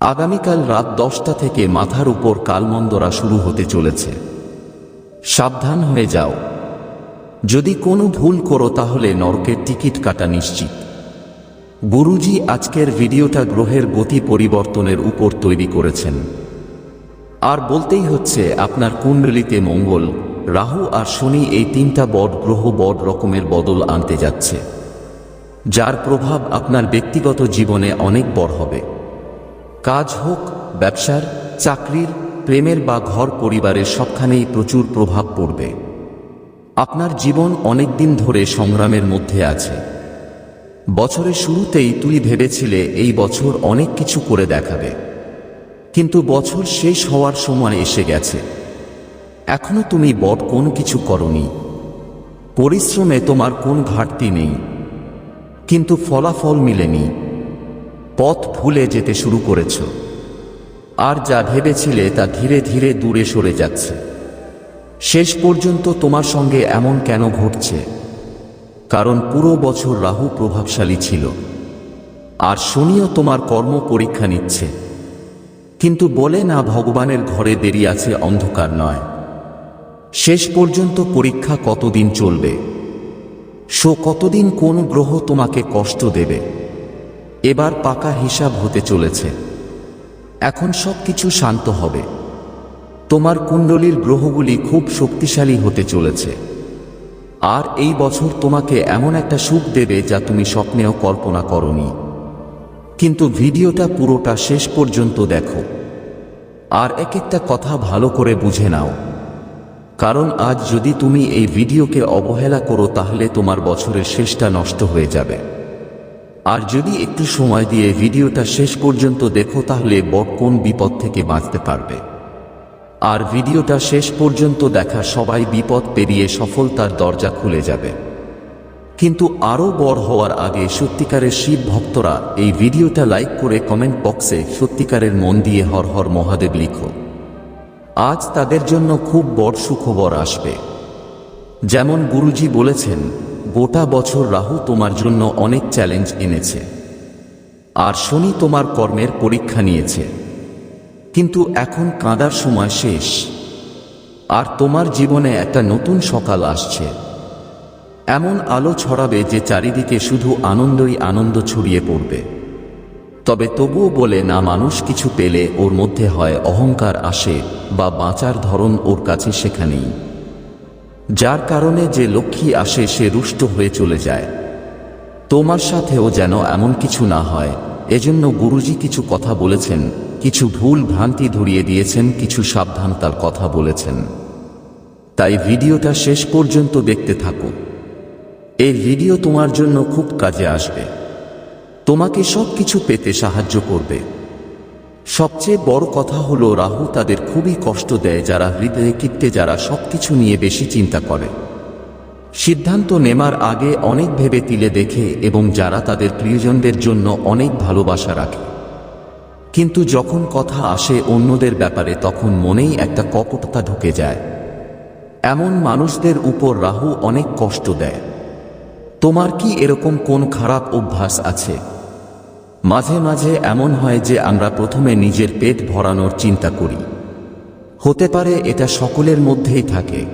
আগামীকাল রাত দশটা থেকে মাথার উপর কালমন্দরা শুরু হতে চলেছে। সাবধান হয়ে যাও। যদি কোনো ভুল করো তাহলে নরকের টিকিট কাটা নিশ্চিত। গুরুজি আজকের ভিডিওটা গ্রহের গতি পরিবর্তনের উপর তৈরি করেছেন। আর বলতেই হচ্ছে, আপনার কুণ্ডলিতে মঙ্গল, রাহু আর শনি এই তিনটা বড গ্রহ বড রকমের বদল আনতে যাচ্ছে। যার প্রভাব আপনার ব্যক্তিগত জীবনে অনেক বড় হবে। কাজ হোক, ব্যবসার, চাকরির, প্রেমের বা ঘর পরিবারের সবখানেই প্রচুর প্রভাব পড়বে। আপনার জীবন অনেক দিন ধরে সংগ্রামের মধ্যে আছে। বছরের শুরুতেই তুই ভেবেছিলে এই বছর অনেক কিছু করে দেখাবে। কিন্তু বছর শেষ হওয়ার সময় এসে গেছে। এখনও তুমি বট কোন কিছু করনি। পরিশ্রমে তোমার কোন ঘাটতি নেই। কিন্তু ফলাফল মিলেনি। পথ ভুলে যেতে শুরু করেছ। আর যা ভেবেছিলে তা ধীরে ধীরে দূরে সরে যাচ্ছে। শেষ পর্যন্ত তোমার সঙ্গে এমন কেন ঘটছে? কারণ পুরো বছর রাহু প্রভাবশালী ছিল। আর শনিও তোমার কর্ম পরীক্ষা নিচ্ছে। কিন্তু বলে না ভগবানের ঘরে দেরি আছে, অন্ধকার নয়। শেষ পর্যন্ত পরীক্ষা কতদিন চলবে? সো কতদিন কোন গ্রহ তোমাকে কষ্ট দেবে? এবার পাকা হিসাব হতে চলেছে। এখন সব কিছু শান্ত হবে। তোমার কুণ্ডলীর গ্রহগুলি খুব শক্তিশালী হতে চলেছে। আর এই বছর তোমাকে এমন একটা সুখ দেবে যা তুমি স্বপ্নেও কল্পনা করনি। কিন্তু ভিডিওটা পুরোটা শেষ পর্যন্ত দেখো। আর এক একটা কথা ভালো করে বুঝে নাও। কারণ আজ যদি তুমি এই ভিডিওকে অবহেলা করো তাহলে তোমার বছরের শেষটা নষ্ট হয়ে যাবে। আর যদি একটু সময় দিয়ে ভিডিওটা শেষ পর্যন্ত দেখো, তাহলে বট কোন বিপদ থেকে বাঁচতে পারবে। আর ভিডিওটা শেষ পর্যন্ত দেখা সবাই বিপদ পেরিয়ে সফলতার দরজা খুলে যাবে। কিন্তু আরও বড় হওয়ার আগে সত্যিকারের শিব ভক্তরা এই ভিডিওটা লাইক করে কমেন্ট বক্সে সত্যিকারের মন দিয়ে হর হর মহাদেব লিখো। আজ তাদের জন্য খুব বড় সুখবর আসবে। যেমন গুরুজি বলেছেন গোটা বছর রাহু তোমার জন্য অনেক চ্যালেঞ্জ এনেছে। আর শনি তোমার কর্মের পরীক্ষা নিয়েছে। কিন্তু এখন কাঁদার সময় শেষ। আর তোমার জীবনে একটা নতুন সকাল আসছে। এমন আলো ছড়াবে যে চারিদিকে শুধু আনন্দই আনন্দ ছড়িয়ে পড়বে। তবে তবুও বলে না, মানুষ কিছু পেলে ওর মধ্যে হয় অহংকার আসে বা বাঁচার ধরন ওর কাছে সেখানেই। যার কারণে যে লক্ষ্মী আসে সে রুষ্ট হয়ে চলে যায়। তোমার সাথেও যেন এমন কিছু না হয়। এজন্য গুরুজি কিছু কথা বলেছেন, কিছু ভুল ভ্রান্তি ধরিয়ে দিয়েছেন, কিছু সাবধানতার কথা বলেছেন। তাই ভিডিওটা শেষ পর্যন্ত দেখতে থাকো। এই ভিডিও তোমার জন্য খুব কাজে আসবে। তোমাকে সব কিছু পেতে সাহায্য করবে। সবচেয়ে বড় কথা হলো, রাহু তাদের খুবই কষ্ট দেয়, যারা হৃদয়ে কিত্তে যারা সবকিছু নিয়ে বেশি চিন্তা করে। সিদ্ধান্ত নেমার আগে অনেক ভেবে তিলে দেখে এবং যারা তাদের প্রিয়জনদের জন্য অনেক ভালোবাসা রাখে। কিন্তু যখন কথা আসে অন্যদের ব্যাপারে, তখন মনেই একটা কপটতা ঢুকে যায়। এমন মানুষদের উপর রাহু অনেক কষ্ট দেয়। তোমার কি এরকম কোন খারাপ অভ্যাস আছে? মাঝে মাঝে এমন হয় যে আমরা প্রথমে নিজের পেট ভরানোর চিন্তা করি। হতে পারে এটা সকলের মধ্যেই থাকে।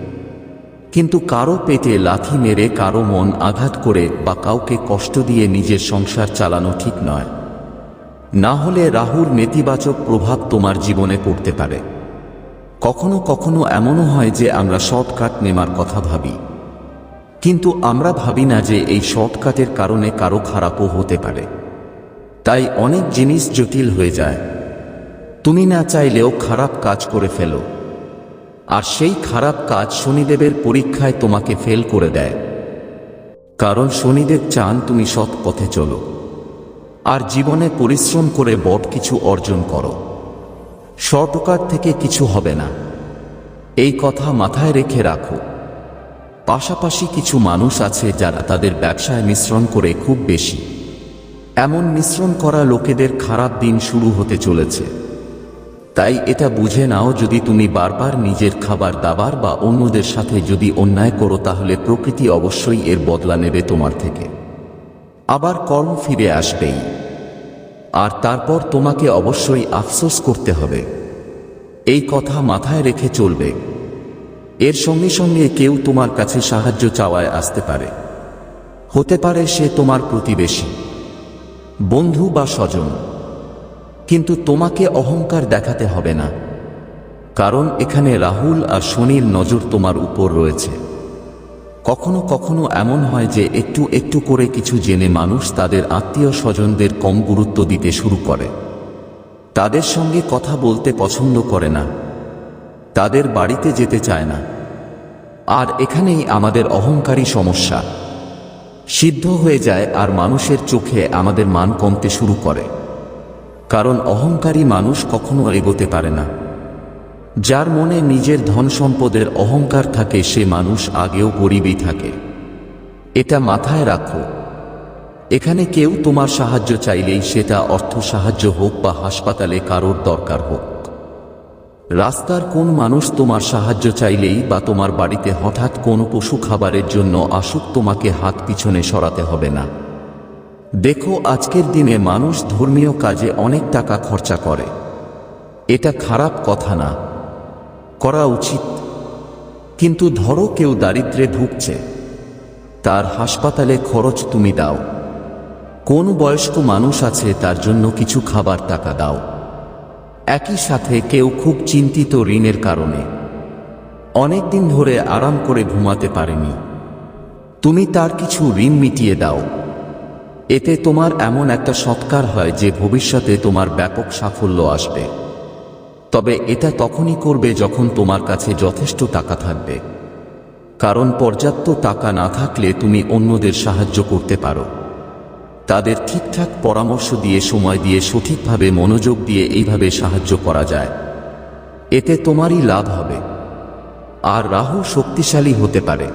কিন্তু কারও পেটে লাথি মেরে কারও মন আঘাত করে বা কাউকে কষ্ট দিয়ে নিজের সংসার চালানো ঠিক নয়। না হলে রাহুর নেতিবাচক প্রভাব তোমার জীবনে পড়তে পারে। কখনো কখনো এমনও হয় যে আমরা শর্টকাট নেমার কথা ভাবি। কিন্তু আমরা ভাবি না যে এই শর্টকাটের কারণে কারও খারাপও হতে পারে। তাই অনেক জিনিস জটিল হয়ে যায়। তুমি না চাইলেও খারাপ কাজ করে ফেলো। আর সেই খারাপ কাজ শনিদেবের পরীক্ষায় তোমাকে ফেল করে দেয়। কারণ শনিদেব চান তুমি সৎ পথে চলো। আর জীবনে পরিশ্রম করে বট কিছু অর্জন করো। শর্টকাট থেকে কিছু হবে না। এই কথা মাথায় রেখে রাখো। পাশাপাশি কিছু মানুষ আছে যারা তাদের ব্যবসায় মিশ্রণ করে খুব বেশি। এমন মিশ্রণ করা লোকেদের খারাপ দিন শুরু হতে চলেছে। তাই এটা বুঝে নাও যদি তুমি বারবার নিজের খাবার দাবার বা অন্যদের সাথে যদি অন্যায় করো তাহলে প্রকৃতি অবশ্যই এর বদলা নেবে তোমার থেকে। আবার কর্ম ফিরে আসবেই। আর তারপর তোমাকে অবশ্যই আফসোস করতে হবে। এই কথা মাথায় রেখে চলবে। এর সঙ্গে সঙ্গে কেউ তোমার কাছে সাহায্য চাওয়ায় আসতে পারে। হতে পারে সে তোমার প্রতিবেশী। বন্ধু বা স্বজন, কিন্তু তোমাকে অহংকার দেখাতে হবে না, কারণ এখানে রাহুল আর শনির নজর তোমার উপর রয়েছে। কখনো কখনো এমন হয় যে একটু একটু করে কিছু জেনে মানুষ তাদের আত্মীয় স্বজনদের কম গুরুত্ব দিতে শুরু করে। তাদের সঙ্গে কথা বলতে পছন্দ করে না, তাদের বাড়িতে যেতে চায় না। আর এখানেই আমাদের অহংকারী সমস্যা। সিদ্ধ হয়ে যায় আর মানুষের চোখে আমাদের মান কমতে শুরু করে। কারণ অহংকারী মানুষ কখনো এগোতে পারে না। যার মনে নিজের ধন সম্পদের অহংকার থাকে, সে মানুষ আগেও গরিবই থাকে। এটা মাথায় রাখো। এখানে কেউ তোমার সাহায্য চাইলেই সেটা অর্থ সাহায্য হোক বা হাসপাতালে কারোর দরকার হোক। রাস্তার কোন মানুষ তোমার সাহায্য চাইলেই বা তোমার বাড়িতে হঠাৎ কোনো পশু খাবারের জন্য আসুক, তোমাকে হাত পিছনে সরাতে হবে না। দেখো, আজকের দিনে মানুষ ধর্মীয় কাজে অনেক টাকা খরচা করে। এটা খারাপ কথা না। করা উচিত। কিন্তু ধরো কেউ দারিদ্রে ভুগছে। তার হাসপাতালে খরচ তুমি দাও। কোন বয়স্ক মানুষ আছে, তার জন্য কিছু খাবার টাকা দাও। একই সাথে কেউ খুব চিন্তিত ঋণের কারণে। অনেক দিন ধরে আরাম করে ঘুমাতে পারেনি। তুমি তার কিছু ঋণ মিটিয়ে দাও। এতে তোমার এমন একটা সৎকার হয় যে ভবিষ্যতে তোমার ব্যাপক সাফল্য আসবে। তবে এটা তখনই করবে যখন তোমার কাছে যথেষ্ট টাকা থাকবে। কারণ পর্যাপ্ত টাকা না থাকলে তুমি অন্যদের সাহায্য করতে পারো। তাদের ঠিকঠাক পরামর্শ দিয়ে সময় দিয়ে সঠিকভাবে মনোযোগ দিয়ে এইভাবে সাহায্য করা যায়। এতে তোমারই লাভ হবে। আর রাহু শক্তিশালী হতে পারে।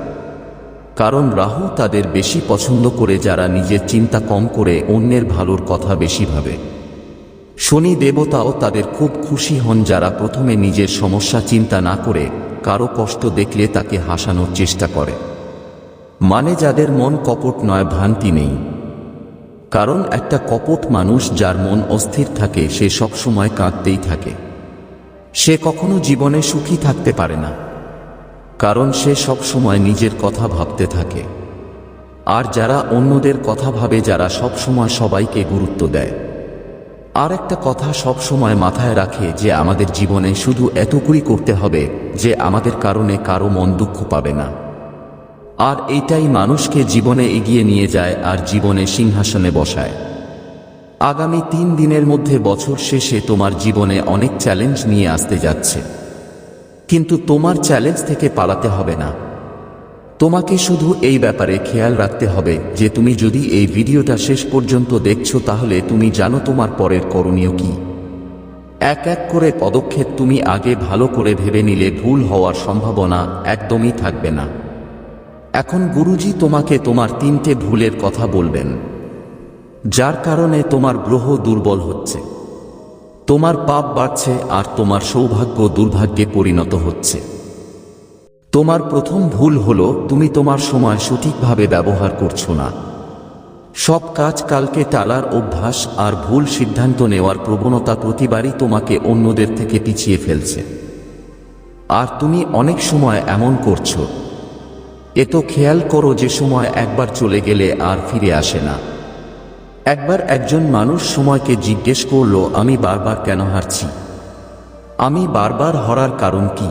কারণ রাহু তাদের বেশি পছন্দ করে যারা নিজের চিন্তা কম করে অন্যের ভালোর কথা বেশি ভাবে। শনি দেবতাও তাদের খুব খুশি হন যারা প্রথমে নিজের সমস্যা চিন্তা না করে কারও কষ্ট দেখলে তাকে হাসানোর চেষ্টা করে। মানে যাদের মন কপট নয়, ভ্রান্তি নেই। কারণ একটা কপট মানুষ যার মন অস্থির থাকে, সে সবসময় কাঁদতেই থাকে। সে কখনো জীবনে সুখী থাকতে পারে না, কারণ সে সব সময় নিজের কথা ভাবতে থাকে। আর যারা অন্যদের কথা ভাবে, যারা সব সময় সবাইকে গুরুত্ব দেয়। আর একটা কথা সব সময় মাথায় রাখে যে আমাদের জীবনে শুধু এতকুই করতে হবে যে আমাদের কারণে কারও মন দুঃখ পাবে না। আর এইটাই মানুষকে জীবনে এগিয়ে নিয়ে যায় আর জীবনে সিংহাসনে বসায়। আগামী তিন দিনের মধ্যে বছর শেষে তোমার জীবনে অনেক চ্যালেঞ্জ নিয়ে আসতে যাচ্ছে। কিন্তু তোমার চ্যালেঞ্জ থেকে পালাতে হবে না। তোমাকে শুধু এই ব্যাপারে খেয়াল রাখতে হবে যে তুমি যদি এই ভিডিওটা শেষ পর্যন্ত দেখছ তাহলে তুমি জানো তোমার পরের করণীয় কি। এক এক করে পদক্ষেপ তুমি আগে ভালো করে ভেবে নিলে ভুল হওয়ার সম্ভাবনা একদমই থাকবে না। এখন গুরুজি তোমাকে তোমার তিনটে ভুলের কথা বলবেন, যার কারণে তোমার গ্রহ দুর্বল হচ্ছে, তোমার পাপ বাড়ছে আর তোমার সৌভাগ্য দুর্ভাগ্যে পরিণত হচ্ছে। তোমার প্রথম ভুল হলো তুমি তোমার সময় সঠিকভাবে ব্যবহার করছ না। সব কাজ কালকে টালার অভ্যাস আর ভুল সিদ্ধান্ত নেওয়ার প্রবণতা প্রতিবারই তোমাকে অন্যদের থেকে পিছিয়ে ফেলছে। আর তুমি অনেক সময় এমন করছ এ তো খেয়াল করো যে সময় একবার চলে গেলে আর ফিরে আসে না। একবার একজন মানুষ সময়কে জিজ্ঞেস করল, আমি বারবার কেন হারছি? আমি বারবার হরার কারণ কি?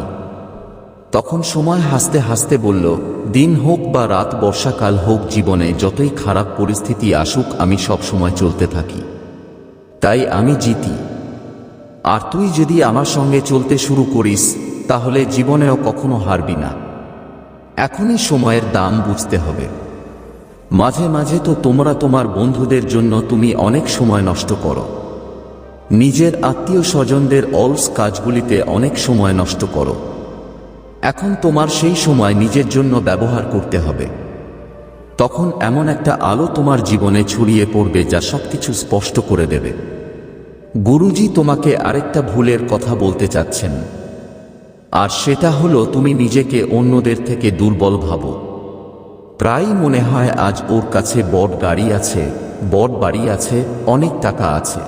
তখন সময় হাসতে হাসতে বলল, দিন হোক বা রাত, বর্ষাকাল হোক, জীবনে যতই খারাপ পরিস্থিতি আসুক, আমি সব সময় চলতে থাকি। তাই আমি জিতি। আর তুই যদি আমার সঙ্গে চলতে শুরু করিস, তাহলে জীবনেও কখনো হারবি না। এখনই সময়ের দাম বুঝতে হবে। মাঝে মাঝে তো তোমরা তোমার বন্ধুদের জন্য তুমি অনেক সময় নষ্ট করো। নিজের আত্মীয় স্বজনদের অলস কাজগুলিতে অনেক সময় নষ্ট করো। এখন তোমার সেই সময় নিজের জন্য ব্যবহার করতে হবে। তখন এমন একটা আলো তোমার জীবনে ছড়িয়ে পড়বে যা সবকিছু স্পষ্ট করে দেবে। গুরুজি তোমাকে আরেকটা ভুলের কথা বলতে চাচ্ছেন। আর সেটা হলো তুমি নিজেকে অন্যদের থেকে দুর্বল ভাবো। প্রায়ই মনে হয় আজ ওর কাছে বট গাড়ি আছে, বট বাড়ি আছে, অনেক টাকা আছে।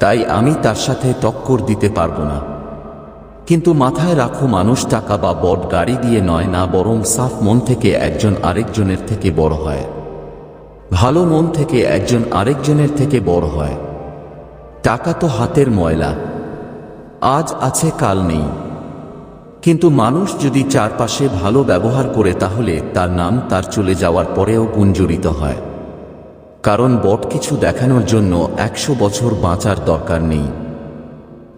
তাই আমি তার সাথে টক্কর দিতে পারব না। কিন্তু মাথায় রাখো মানুষ টাকা বা বট গাড়ি দিয়ে নয় না, বরং সাফ মন থেকে একজন আরেকজনের থেকে বড় হয়। ভালো মন থেকে একজন আরেকজনের থেকে বড় হয়। টাকা তো হাতের ময়লা। আজ আছে, কাল নেই। কিন্তু মানুষ যদি চারপাশে ভালো ব্যবহার করে তাহলে তার নাম তার চলে যাওয়ার পরেও গুঞ্জরিত হয়। কারণ বট কিছু দেখানোর জন্য একশো বছর বাঁচার দরকার নেই।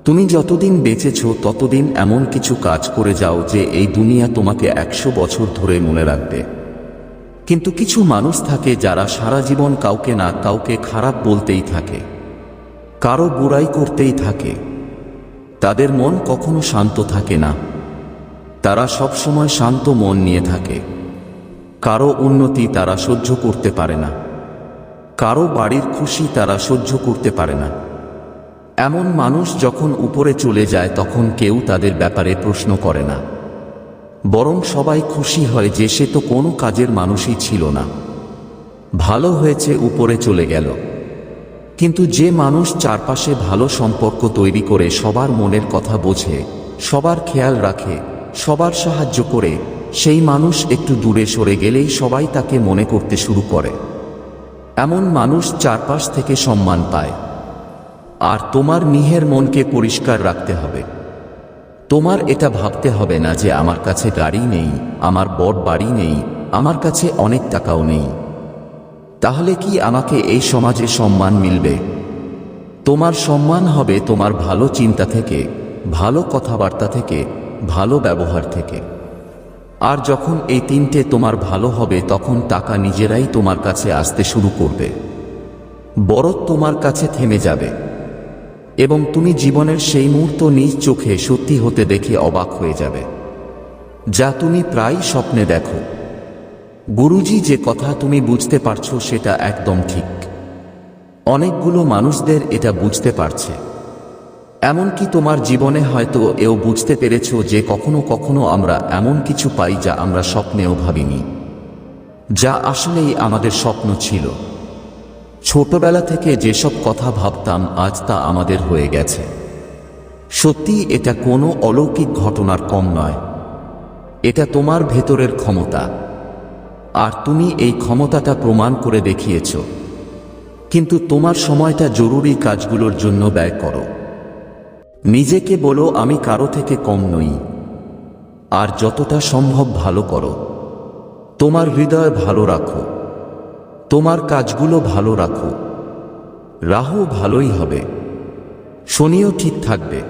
তুমি যতদিন বেঁচেছ ততদিন এমন কিছু কাজ করে যাও যে এই দুনিয়া তোমাকে একশো বছর ধরে মনে রাখবে। কিন্তু কিছু মানুষ থাকে যারা সারা জীবন কাউকে না কাউকে খারাপ বলতেই থাকে। কারও বুড়াই করতেই থাকে। তাদের মন কখনো শান্ত থাকে না। তারা সবসময় শান্ত মন নিয়ে থাকে। কারও উন্নতি তারা সহ্য করতে পারে না। কারও বাড়ির খুশি তারা সহ্য করতে পারে না। এমন মানুষ যখন উপরে চলে যায়, তখন কেউ তাদের ব্যাপারে প্রশ্ন করে না। বরং সবাই খুশি হয় যে সে তো কোনো কাজের মানুষই ছিল না। ভালো হয়েছে উপরে চলে গেল। কিন্তু যে মানুষ চারপাশে ভালো সম্পর্ক তৈরি করে সবার মনের কথা বোঝে, সবার খেয়াল রাখে সবার সাহায্য করে, সেই মানুষ একটু দূরে সরে গেলেই সবাই তাকে মনে করতে শুরু করে। এমন মানুষ চারপাশ থেকে সম্মান পায়। আর তোমার নিহের মনকে পরিষ্কার রাখতে হবে। তোমার এটা ভাবতে হবে না যে আমার কাছে গাড়ি নেই, আমার বড় বাড়ি নেই, আমার কাছে অনেক টাকাও নেই। তাহলে কি আমাকে এই সমাজে সম্মান মিলবে? তোমার সম্মান হবে তোমার ভালো চিন্তা থেকে, ভালো কথাবার্তা থেকে ভালো ব্যবহার থেকে। আর যখন এই তিনটে তোমার ভালো হবে, তখন টাকা নিজেরাই তোমার কাছে আসতে শুরু করবে। বড় তোমার কাছে থেমে যাবে। এবং তুমি জীবনের সেই মুহূর্ত নিজ চোখে সত্যি হতে দেখে অবাক হয়ে যাবে। যা তুমি প্রায় স্বপ্নে দেখো। গুরুজি যে কথা তুমি বুঝতে পারছ, সেটা একদম ঠিক। অনেকগুলো মানুষদের এটা বুঝতে পারছে। এমনকি তোমার জীবনে হয়তো এও বুঝতে পেরেছ যে কখনো কখনো আমরা এমন কিছু পাই যা আমরা স্বপ্নেও ভাবিনি, যা আসলেই আমাদের স্বপ্ন ছিল। ছোটবেলা থেকে যেসব কথা ভাবতাম, আজ তা আমাদের হয়ে গেছে। সত্যি এটা কোনো অলৌকিক ঘটনার কম নয়। এটা তোমার ভেতরের ক্ষমতা। আর তুমি এই ক্ষমতাটা প্রমাণ করে দেখিয়েছ। কিন্তু তোমার সময়টা জরুরি কাজগুলোর জন্য ব্যয় করো। নিজেকে বলো, আমি কারও থেকে কম নই। আর যতটা সম্ভব ভালো করো। তোমার হৃদয় ভালো রাখো। তোমার কাজগুলো ভালো রাখো। রাহু ভালোই হবে। শনিও ঠিক থাকবে।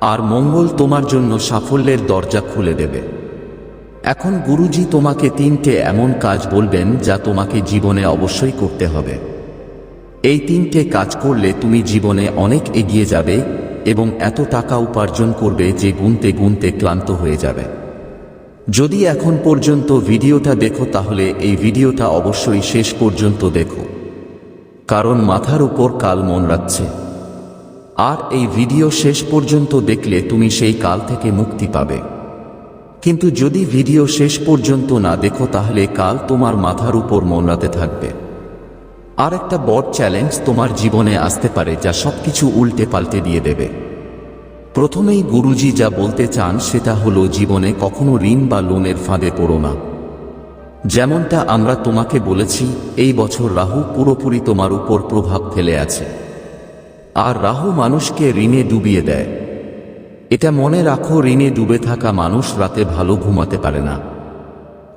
আর মঙ্গল তোমার জন্য সাফল্যের দরজা খুলে দেবে। এখন গুরুজি তোমাকে তিনটে এমন কাজ বলবেন, যা তোমাকে জীবনে অবশ্যই করতে হবে। এই তিনটে কাজ করলে তুমি জীবনে অনেক এগিয়ে যাবে। এবং এত টাকা উপার্জন করবে যে গুনতে গুনতে ক্লান্ত হয়ে যাবে। যদি এখন পর্যন্ত ভিডিওটা দেখো তাহলে এই ভিডিওটা অবশ্যই শেষ পর্যন্ত দেখো। কারণ মাথার উপর কাল মন রাখছে। আর এই ভিডিও শেষ পর্যন্ত দেখলে তুমি সেই কাল থেকে মুক্তি পাবে। কিন্তু যদি ভিডিও শেষ পর্যন্ত না দেখো তাহলে কাল তোমার মাথার উপর মনরাতে থাকবে। আর একটা বড় চ্যালেঞ্জ তোমার জীবনে আসতে পারে, যা সবকিছু উল্টে পাল্টে দিয়ে দেবে। প্রথমেই গুরুজি যা বলতে চান, সেটা হলো জীবনে কখনো ঋণ বা লোনের ফাঁদে পড়ো না। যেমনটা আমরা তোমাকে বলেছি, এই বছর রাহু পুরোপুরি তোমার উপর প্রভাব ফেলে আছে। আর রাহু মানুষকে ঋণে ডুবিয়ে দেয়। এটা মনে রাখো, ঋণে ডুবে থাকা মানুষ রাতে ভালো ঘুমাতে পারে না।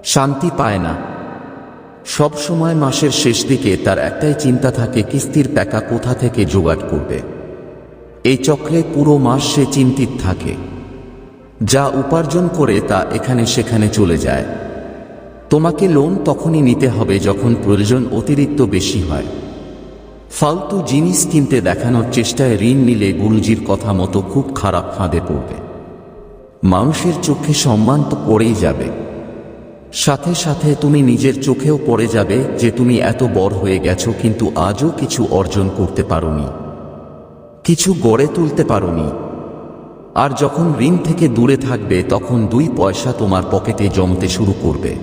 শান্তি পায় না। সব সময় মাসের শেষ দিকে তার একটাই চিন্তা থাকে কিস্তির টাকা কোথা থেকে জোগাড় করবে। এই চক্রে পুরো মাস সে চিন্তিত থাকে। যা উপার্জন করে তা এখানে সেখানে চলে যায়। তোমাকে লোন তখনই নিতে হবে যখন প্রয়োজন অতিরিক্ত বেশি হয়। ফালতু জিনিস কিনতে দেখানোর চেষ্টায় ঋণ নিলে গুরুজির কথা মতো খুব খারাপ ফাঁদে পড়বে। মানুষের চোখে সম্মান তো পড়েই যাবে। সাথে সাথে তুমি নিজের চোখেও পড়ে যাবে যে তুমি এত বড় হয়ে গেছো কিন্তু আজও কিছু অর্জন করতে পারোনি। কিছু গড়ে তুলতে পারোনি। আর যখন ঋণ থেকে দূরে থাকবে, তখন দুই পয়সা তোমার পকেটে জমতে শুরু করবে।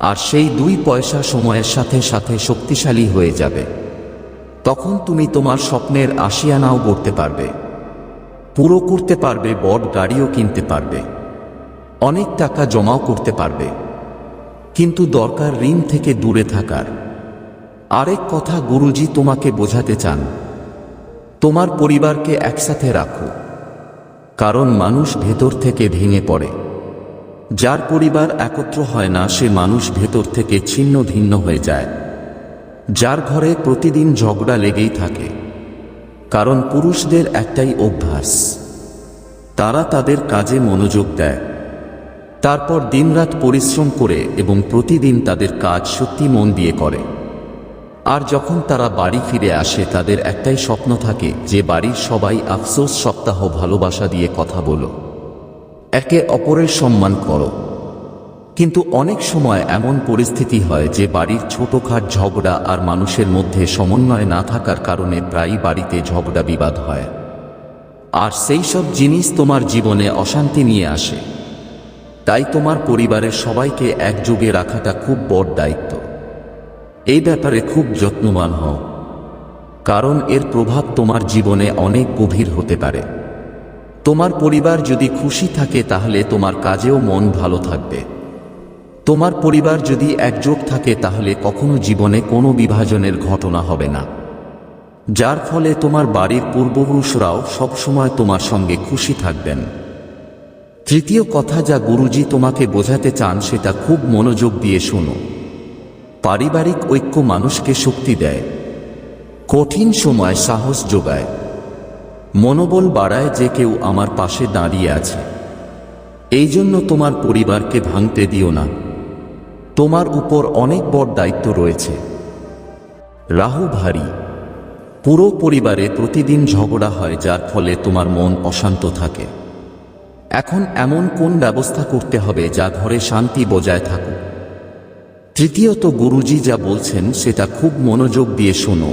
আর সেই দুই পয়সা সময়ের সাথে সাথে শক্তিশালী হয়ে যাবে। তখন তুমি তোমার স্বপ্নের আশিয়ানাও গড়তে পারবে। পুরো করতে পারবে বড় গাড়িও কিনতে পারবে। অনেক টাকা জমাও করতে পারবে। কিন্তু দরকার ঋণ থেকে দূরে থাকার। আরেক কথা গুরুজি তোমাকে বোঝাতে চান। তোমার পরিবারকে একসাথে রাখো। কারণ মানুষ ভেতর থেকে ভেঙে পড়ে। যার পরিবার একত্র হয় না, সে মানুষ ভেতর থেকে ছিন্ন ভিন্ন হয়ে যায়। যার ঘরে প্রতিদিন ঝগড়া লেগেই থাকে। কারণ পুরুষদের একটাই অভ্যাস। তারা তাদের কাজে মনোযোগ দেয়। তারপর দিনরাত পরিশ্রম করে এবং প্রতিদিন তাদের কাজ সত্যি মন দিয়ে করে। আর যখন তারা বাড়ি ফিরে আসে, তাদের একটাই স্বপ্ন থাকে যে বাড়ির সবাই আফসোস সপ্তাহ ভালোবাসা দিয়ে কথা বলো। একে অপরের সম্মান করো। কিন্তু অনেক সময় এমন পরিস্থিতি হয় যে বাড়ির ছোটখাট ঝগড়া আর মানুষের মধ্যে সমন্বয় না থাকার কারণে প্রায়ই বাড়িতে ঝগড়া বিবাদ হয়। আর সেই সব জিনিস তোমার জীবনে অশান্তি নিয়ে আসে। তাই তোমার পরিবারের সবাইকে একযোগে রাখাটা খুব বড় দায়িত্ব। এই ব্যাপারে খুব যত্নবান হও, কারণ এর প্রভাব তোমার জীবনে অনেক গভীর হতে পারে। তোমার পরিবার যদি খুশি থাকে তাহলে তোমার কাজেও মন ভালো থাকবে। তোমার পরিবার যদি একযোগ থাকে তাহলে কখনো জীবনে কোনো বিভাজনের ঘটনা হবে না। যার ফলে তোমার বাড়ির পূর্বপুরুষরাও সবসময় তোমার সঙ্গে খুশি থাকবেন। তৃতীয় কথা যা গুরুজি তোমাকে বোঝাতে চান সেটা খুব মনোযোগ দিয়ে শোনো। পারিবারিক ঐক্য মানুষকে শক্তি দেয়। কঠিন সময় সাহস যোগায়। মনোবল বাড়ায় যে কেউ আমার পাশে দাঁড়িয়ে আছে। এই জন্য তোমার পরিবারকে ভাঙতে দিও না। তোমার উপর অনেক বড় দায়িত্ব রয়েছে। রাহু ভারী। পুরো পরিবারে প্রতিদিন ঝগড়া হয় যার ফলে তোমার মন অশান্ত থাকে। এখন এমন কোন ব্যবস্থা করতে হবে যা ঘরে শান্তি বজায় থাকুক? তৃতীয়ত গুরুজি যা বলছেন সেটা খুব মনোযোগ দিয়ে শোনো।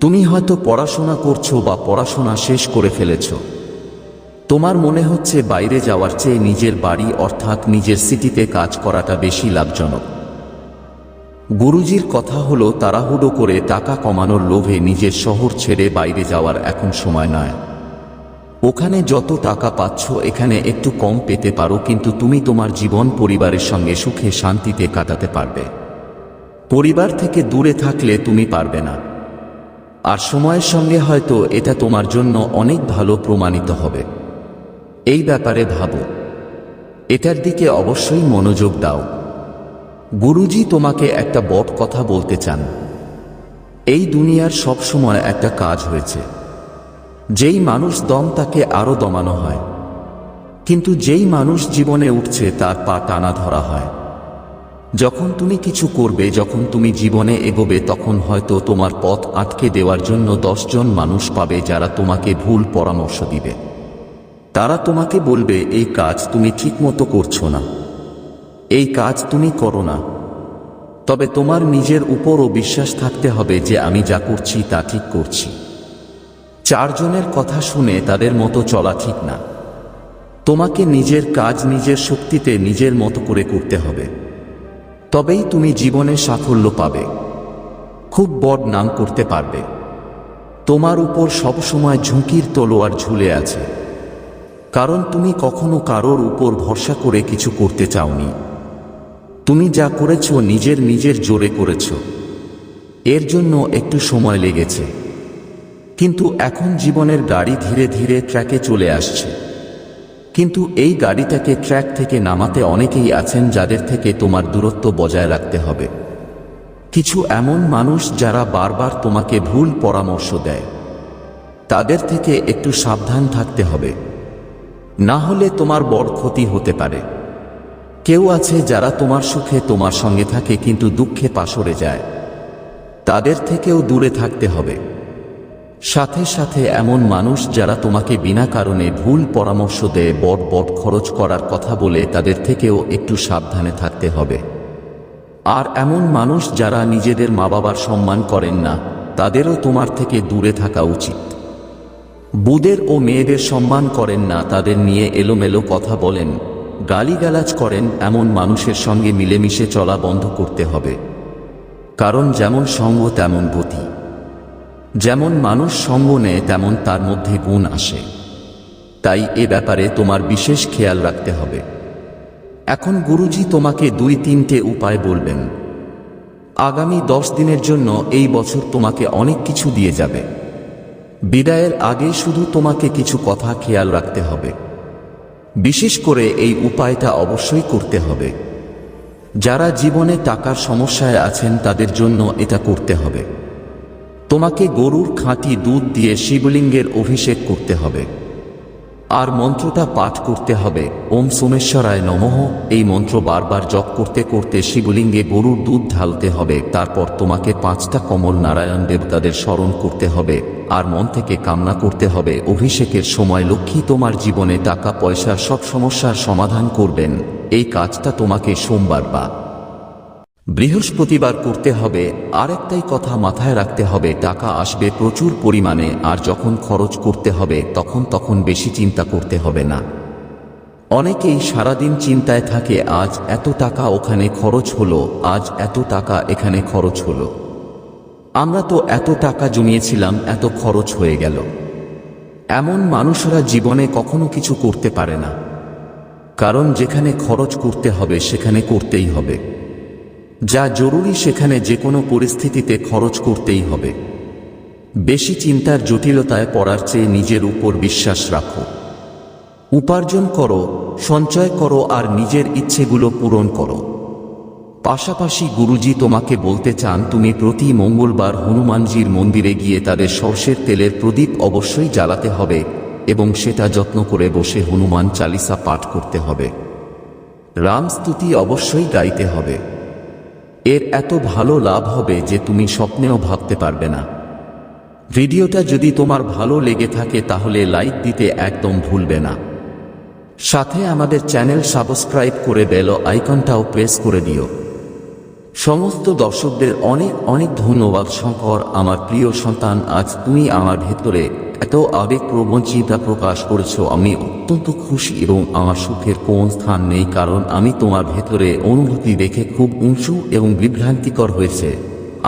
তুমি হয়তো পড়াশোনা করছ বা পড়াশোনা শেষ করে ফেলেছ। তোমার মনে হচ্ছে বাইরে যাওয়ার চেয়ে নিজের বাড়ি অর্থাৎ নিজের সিটিতে কাজ করাটা বেশি লাভজনক। গুরুজির কথা হলো তাড়াহুড়ো করে টাকা কমানোর লোভে নিজের শহর ছেড়ে বাইরে যাওয়ার এখন সময় নয়। ওখানে যত টাকা পাচ্ছ, এখানে একটু কম পেতে পারো, কিন্তু তুমি তোমার জীবন পরিবারের সঙ্গে সুখে শান্তিতে কাটাতে পারবে। পরিবার থেকে দূরে থাকলে তুমি পারবে না। আর সময়ের সঙ্গে হয়তো এটা তোমার জন্য অনেক ভালো প্রমাণিত হবে। এই ব্যাপারে ভাবো। এটার দিকে অবশ্যই মনোযোগ দাও। গুরুজি তোমাকে একটা বট কথা বলতে চান। এই দুনিয়ার সব সময় একটা কাজ হয়েছে। যেই মানুষ দম তাকে আরও দমানো হয়। কিন্তু যেই মানুষ জীবনে উঠছে, তার পা টানা ধরা হয়। যখন তুমি কিছু করবে, যখন তুমি জীবনে এগোবে, তখন হয়তো তোমার পথ আটকে দেওয়ার জন্য দশজন মানুষ পাবে যারা তোমাকে ভুল পরামর্শ দিবে। তারা তোমাকে বলবে, এই কাজ তুমি ঠিকমতো করছ না। এই কাজ তুমি করো না। তবে তোমার নিজের উপরও বিশ্বাস থাকতে হবে যে আমি যা করছি তা ঠিক করছি। চারজনের কথা শুনে তাদের মতো চলা ঠিক না। তোমাকে নিজের কাজ, নিজের শক্তিতে নিজের মতো করে করতে হবে। তবেই তুমি জীবনে সাফল্য পাবে। খুব বড় নাম করতে পারবে। তোমার উপর সবসময় ঝুঁকির তলোয়ার ঝুলে আছে। কারণ তুমি কখনো কারোর উপর ভরসা করে কিছু করতে চাওনি। তুমি যা করেছ নিজের নিজের জোরে করেছ। এর জন্য একটু সময় লেগেছে। কিন্তু এখন জীবনের গাড়ি ধীরে ধীরে ট্র্যাকে চলে আসছে। কিন্তু এই গাড়িটাকে ট্র্যাক থেকে নামাতে অনেকেই আছেন যাদের থেকে তোমার দূরত্ব বজায় রাখতে হবে। কিছু এমন মানুষ যারা বারবার তোমাকে ভুল পরামর্শ দেয়। তাদের থেকে একটু সাবধান থাকতে হবে। না হলে তোমার বড় ক্ষতি হতে পারে। কেউ আছে যারা তোমার সুখে তোমার সঙ্গে থাকে কিন্তু দুঃখে পাশরে যায়। তাদের থেকেও দূরে থাকতে হবে। সাথে সাথে এমন মানুষ যারা তোমাকে বিনা কারণে ভুল পরামর্শ দেয়, বট বট খরচ করার কথা বলে তাদের থেকেও একটু সাবধানে থাকতে হবে। আর এমন মানুষ যারা নিজেদের মা বাবার সম্মান করেন না, তাদেরও তোমার থেকে দূরে থাকা উচিত। বুদের ও মেয়েদের সম্মান করেন না, তাদের নিয়ে এলোমেলো কথা বলেন। গালিগালাজ করেন, এমন মানুষের সঙ্গে মিলেমিশে চলা বন্ধ করতে হবে। কারণ যেমন সঙ্গ, তেমন গতি। যেমন মানুষ সঙ্গ নেয়, তেমন তার মধ্যে গুণ আসে। তাই এ ব্যাপারে তোমার বিশেষ খেয়াল রাখতে হবে। এখন গুরুজি তোমাকে দুই তিনটে উপায় বলবেন। আগামী দশ দিনের জন্য এই বছর তোমাকে অনেক কিছু দিয়ে যাবে। বিদায়ের আগে শুধু তোমাকে কিছু কথা খেয়াল রাখতে হবে। বিশেষ করে এই উপায়টা অবশ্যই করতে হবে। যারা জীবনে টাকার সমস্যায় আছেন, তাদের জন্য এটা করতে হবে। তোমাকে গরুর খাঁটি দুধ দিয়ে শিবলিঙ্গের অভিষেক করতে হবে। আর মন্ত্রটা পাঠ করতে হবে। ওম সোমেশ্বরায় নমঃ। এই মন্ত্র বারবার জপ করতে করতে শিবলিঙ্গে গরুর দুধ ঢালতে হবে। তারপর তোমাকে পাঁচটা কমল নারায়ণ দেবতাদের স্মরণ করতে হবে। আর মন থেকে কামনা করতে হবে, অভিষেকের সময় লক্ষ্মী তোমার জীবনে টাকা পয়সার সব সমস্যার সমাধান করবেন। এই কাজটা তোমাকে সোমবার বা বৃহস্পতিবার করতে হবে আর একটাই কথা মাথায় রাখতে হবে, টাকা আসবে প্রচুর পরিমাণে আর যখন খরচ করতে হবে তখন তখন বেশি চিন্তা করতে হবে না। অনেকেই সারাদিন চিন্তায় থাকে, আজ এত টাকা ওখানে খরচ হলো, আজ এত টাকা এখানে খরচ হলো। আমরা তো এত টাকা জমিয়েছিলাম, এত খরচ হয়ে গেল। এমন মানুষরা জীবনে কখনো কিছু করতে পারে না। কারণ যেখানে খরচ করতে হবে সেখানে করতেই হবে। যা জরুরি সেখানে যে কোনো পরিস্থিতিতে খরচ করতেই হবে। বেশি চিন্তার জটিলতায় পড়ার চেয়ে নিজের উপর বিশ্বাস রাখো। উপার্জন করো, সঞ্চয় করো আর নিজের ইচ্ছেগুলো পূরণ করো। পাশাপাশি গুরুজি তোমাকে বলতে চান, তুমি প্রতি মঙ্গলবার হনুমানজির মন্দিরে গিয়ে তাদের সর্ষের তেলের প্রদীপ অবশ্যই জ্বালাতে হবে এবং সেটা যত্ন করে বসে হনুমান চালিসা পাঠ করতে হবে। রাম স্তুতি অবশ্যই গাইতে হবে। এর এত ভালো লাভ হবে যে তুমি স্বপ্নেও ভাবতে পারবে না। ভিডিওটা যদি তোমার ভালো লেগে থাকে তাহলে লাইক দিতে একদম ভুলবে না। সাথে আমাদের চ্যানেল সাবস্ক্রাইব করে বেল আইকনটাও প্রেস করে দিও। সমস্ত দর্শকদের অনেক অনেক ধন্যবাদ, শঙ্কর, আমার প্রিয় সন্তান, আজ তুমি আমার ভেতরে এত আবেগপ্রবণ চিন্তা প্রকাশ করেছ আমি অত্যন্ত খুশি এবং আমার সুখের কোন স্থান নেই, কারণ আমি তোমার ভেতরে অনুভূতি দেখে খুব উঁচু এবং বিভ্রান্তিকর হয়েছে।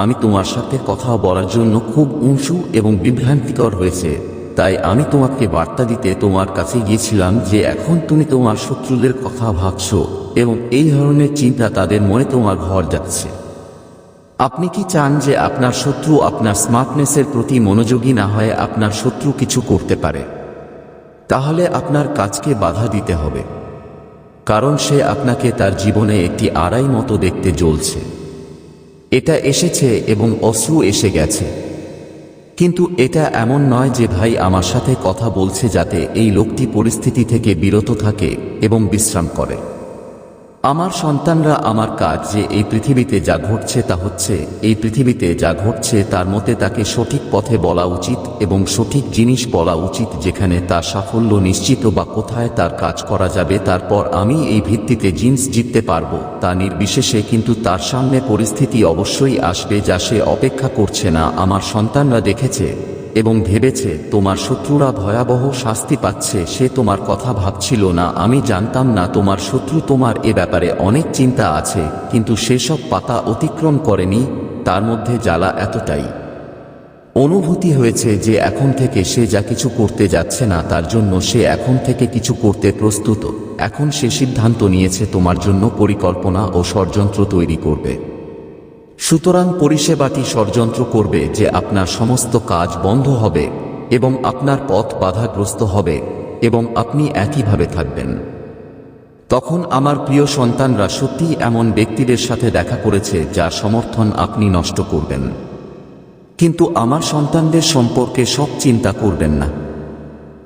আমি তোমার সাথে কথা বলার জন্য খুব উঁচু এবং বিভ্রান্তিকর হয়েছে। তাই আমি তোমাকে বার্তা দিতে তোমার কাছে গিয়েছিলাম যে এখন তুমি তোমার শত্রুদের কথা ভাবছ এবং এই ধরনের চিন্তা তাদের মনে তোমার ঘর যাচ্ছে। আপনি কি চান যে আপনার শত্রু আপনার স্মার্টনেসের প্রতি মনোযোগী না হয়ে আপনার শত্রু কিছু করতে পারে? তাহলে আপনার কাজকে বাধা দিতে হবে। কারণ সে আপনাকে তার জীবনে একটি আড়াই মতো দেখতে জ্বলছে। এটা এসেছে এবং অশ্রু এসে গেছে। কিন্তু এটা এমন নয় যে ভাই আমার সাথে কথা বলছে যাতে এই লোকটি পরিস্থিতি থেকে বিরত থাকে এবং বিশ্রাম করে। আমার সন্তানরা আমার কাজ যে এই পৃথিবীতে যা ঘটছে তা হচ্ছে, এই পৃথিবীতে যা ঘটছে তার মতে তাকে সঠিক পথে বলা উচিত এবং সঠিক জিনিস বলা উচিত যেখানে তার সাফল্য নিশ্চিত বা কোথায় তার কাজ করা যাবে। তারপর আমি এই ভিত্তিতে জিন্স জিততে পারব। তা নির্বিশেষে কিন্তু তার সামনে পরিস্থিতি অবশ্যই আসবে যা সে অপেক্ষা করছে না। আমার সন্তানরা দেখেছে এবং ভেবেছে, তোমার শত্রুরা ভয়াবহ শাস্তি পাচ্ছে, সে তোমার কথা ভাবছিল না। আমি জানতাম না তোমার শত্রু তোমার এ ব্যাপারে অনেক চিন্তা আছে, কিন্তু সেসব পাতা অতিক্রম করেনি, তার মধ্যে জ্বালা এতটাই। অনুভূতি হয়েছে যে এখন থেকে সে যা কিছু করতে যাচ্ছে না, তার জন্য সে এখন থেকে কিছু করতে প্রস্তুত। এখন সে সিদ্ধান্ত নিয়েছে, তোমার জন্য পরিকল্পনা ও ষড়যন্ত্র তৈরি করবে। সুতরাং পরিষেবাটি ষড়যন্ত্র করবে যে আপনার সমস্ত কাজ বন্ধ হবে এবং আপনার পথ বাধাগ্রস্ত হবে এবং আপনি একইভাবে থাকবেন। তখন আমার প্রিয় সন্তানরা সত্যিই এমন ব্যক্তিদের সাথে দেখা করেছে যার সমর্থন আপনি নষ্ট করবেন। কিন্তু আমার সন্তানদের সম্পর্কে সব চিন্তা করবেন না।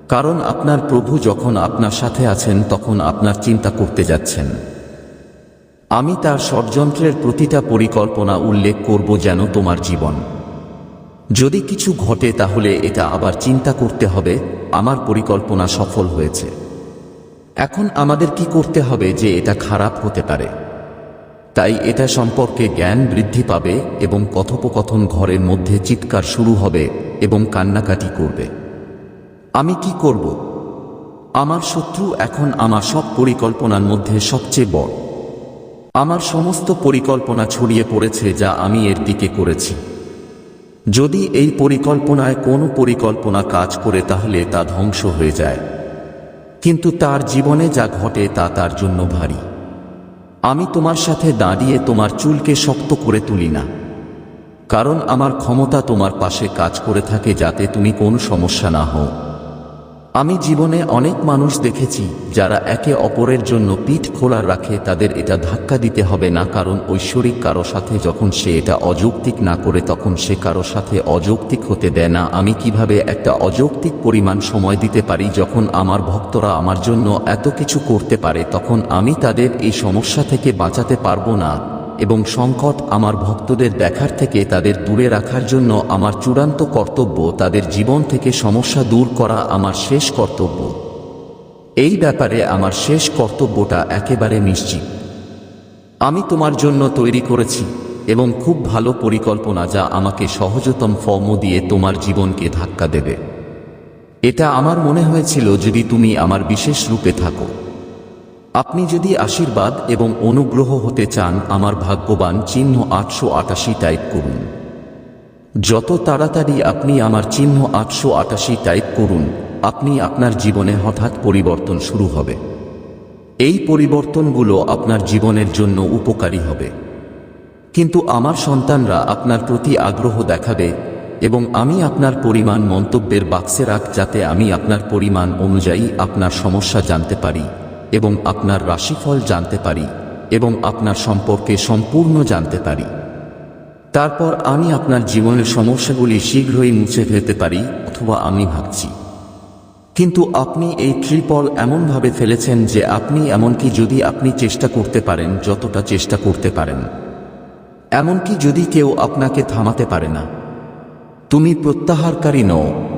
কারণ আপনার প্রভু যখন আপনার সাথে আছেন তখন আপনার চিন্তা করতে যাচ্ছেন। আমি তার ষড়যন্ত্রের প্রতিটা পরিকল্পনা উল্লেখ করব যেন তোমার জীবন। যদি কিছু ঘটে তাহলে এটা আবার চিন্তা করতে হবে, আমার পরিকল্পনা সফল হয়েছে। এখন আমাদের কি করতে হবে যে এটা খারাপ হতে পারে? তাই এটা সম্পর্কে জ্ঞান বৃদ্ধি পাবে এবং কথোপকথন ঘরের মধ্যে চিৎকার শুরু হবে এবং কান্নাকাটি করবে। আমি কি করব? আমার শত্রু এখন আমার সব পরিকল্পনার মধ্যে সবচেয়ে বড়। আমার সমস্ত পরিকল্পনা ছড়িয়ে পড়েছে যা আমি এর দিকে করেছি। যদি এই পরিকল্পনায় কোনো পরিকল্পনা কাজ করে তাহলে তা ধ্বংস হয়ে যায়। কিন্তু তার জীবনে যা ঘটে তা তার জন্য ভারী। আমি তোমার সাথে দাঁড়িয়ে তোমার চুলকে শক্ত করে তুলি না। কারণ আমার ক্ষমতা তোমার পাশে কাজ করে থাকে যাতে তুমি কোনো সমস্যা না হও। আমি জীবনে অনেক মানুষ দেখেছি, যারা একে অপরের জন্য পিঠ খোলা রাখে, তাদের এটা ধাক্কা দিতে হবে না, কারণ ঐশ্বরিক কারও সাথে যখন সে এটা অযৌক্তিক না করে, তখন সে কারও সাথে অযৌক্তিক হতে দেয় না। আমি কীভাবে একটা অযৌক্তিক পরিমাণ সময় দিতে পারি, যখন আমার ভক্তরা আমার জন্য এত কিছু করতে পারে, তখন আমি তাদের এই সমস্যা থেকে বাঁচাতে পারব না। এবং সংকট আমার ভক্তদের দেখার থেকে তাদের দূরে রাখার জন্য আমার চূড়ান্ত কর্তব্য তাদের জীবন থেকে সমস্যা দূর করা আমার শেষ কর্তব্য। এই ব্যাপারে আমার শেষ কর্তব্যটা একেবারে নিশ্চিত। আমি তোমার জন্য তৈরি করেছি এবং খুব ভালো পরিকল্পনা যা আমাকে সহজতম ফর্ম দিয়ে তোমার জীবনকে ধাক্কা দেবে। এটা আমার মনে হয়েছিল যদি তুমি আমার বিশেষ রূপে থাকো। আপনি যদি আশীর্বাদ এবং অনুগ্রহ হতে চান, আমার ভাগ্যবান চিহ্ন আটশো আটাশি টাইপ করুন। যত তাড়াতাড়ি আপনি আমার চিহ্ন আটশো আটাশি টাইপ করুন, আপনি আপনার জীবনে হঠাৎ পরিবর্তন শুরু হবে। এই পরিবর্তনগুলো আপনার জীবনের জন্য উপকারী হবে। কিন্তু আমার সন্তানরা আপনার প্রতি আগ্রহ দেখাবে এবং আমি আপনার পরিমাণ মন্তব্যের বাক্সে রাখ যাতে আমি আপনার পরিমাণ অনুযায়ী আপনার সমস্যা জানতে পারি। এবং আপনার রাশিফল জানতে পারি এবং আপনার সম্পর্কে সম্পূর্ণ জানতে পারি। তারপর আমি আপনার জীবনের সমস্যাগুলি শীঘ্রই মুছে ফেলতে পারি অথবা আমি ভাবছি। কিন্তু আপনি এই ট্রিপল এমনভাবে ফেলেছেন যে আপনি এমনকি যদি আপনি চেষ্টা করতে পারেন, যতটা চেষ্টা করতে পারেন। এমনকি যদি কেউ আপনাকে থামাতে পারে না। তুমি প্রত্যাহারকারী নও।